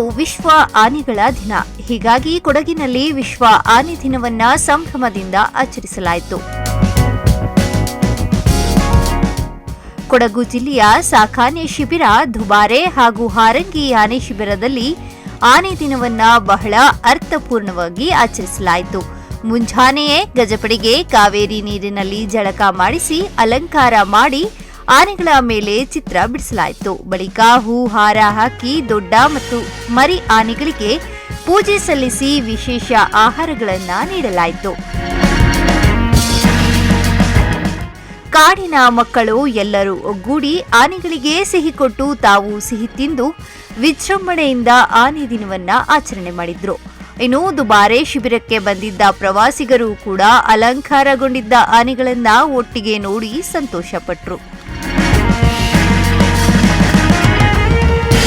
ವಿಶ್ವ ಆನೆಗಳ ದಿನ. ಹೀಗಾಗಿ ಕೊಡಗಿನಲ್ಲಿ ವಿಶ್ವ ಆನೆ ದಿನವನ್ನ ಸಂಭ್ರಮದಿಂದ ಆಚರಿಸಲಾಯಿತು. ಕೊಡಗು ಜಿಲ್ಲೆಯ ಸಾಕಾನೆ ಶಿಬಿರ, ದುಬಾರೆ ಹಾಗೂ ಹಾರಂಗಿ ಆನೆ ಶಿಬಿರದಲ್ಲಿ ಆನೆ ದಿನವನ್ನ ಬಹಳ ಅರ್ಥಪೂರ್ಣವಾಗಿ ಆಚರಿಸಲಾಯಿತು. ಮುಂಜಾನೆಯೇ ಗಜಪಡೆಗೆ ಕಾವೇರಿ ನೀರಿನಲ್ಲಿ ಜಳಕ ಮಾಡಿಸಿ ಅಲಂಕಾರ ಮಾಡಿ ಆನೆಗಳ ಮೇಲೆ ಚಿತ್ರ ಬಿಡಿಸಲಾಯಿತು. ಬಳಿಕ ಹೂ ಹಾರ ಹಾಕಿ ದೊಡ್ಡ ಮತ್ತು ಮರಿ ಆನೆಗಳಿಗೆ ಪೂಜೆ ಸಲ್ಲಿಸಿ ವಿಶೇಷ ಆಹಾರಗಳನ್ನ ನೀಡಲಾಯಿತು. ಕಾಡಿನ ಮಕ್ಕಳು ಎಲ್ಲರೂ ಒಗ್ಗೂಡಿ ಆನೆಗಳಿಗೆ ಸಿಹಿ ಕೊಟ್ಟು ತಾವು ಸಿಹಿ ತಿಂದು ವಿಜೃಂಭಣೆಯಿಂದ ಆನೆ ದಿನವನ್ನ ಆಚರಣೆ ಮಾಡಿದ್ರು. ಇನ್ನು ದುಬಾರೆ ಶಿಬಿರಕ್ಕೆ ಬಂದಿದ್ದ ಪ್ರವಾಸಿಗರು ಕೂಡ ಅಲಂಕಾರಗೊಂಡಿದ್ದ ಆನೆಗಳನ್ನ ಒಟ್ಟಿಗೆ ನೋಡಿ ಸಂತೋಷಪಟ್ರು.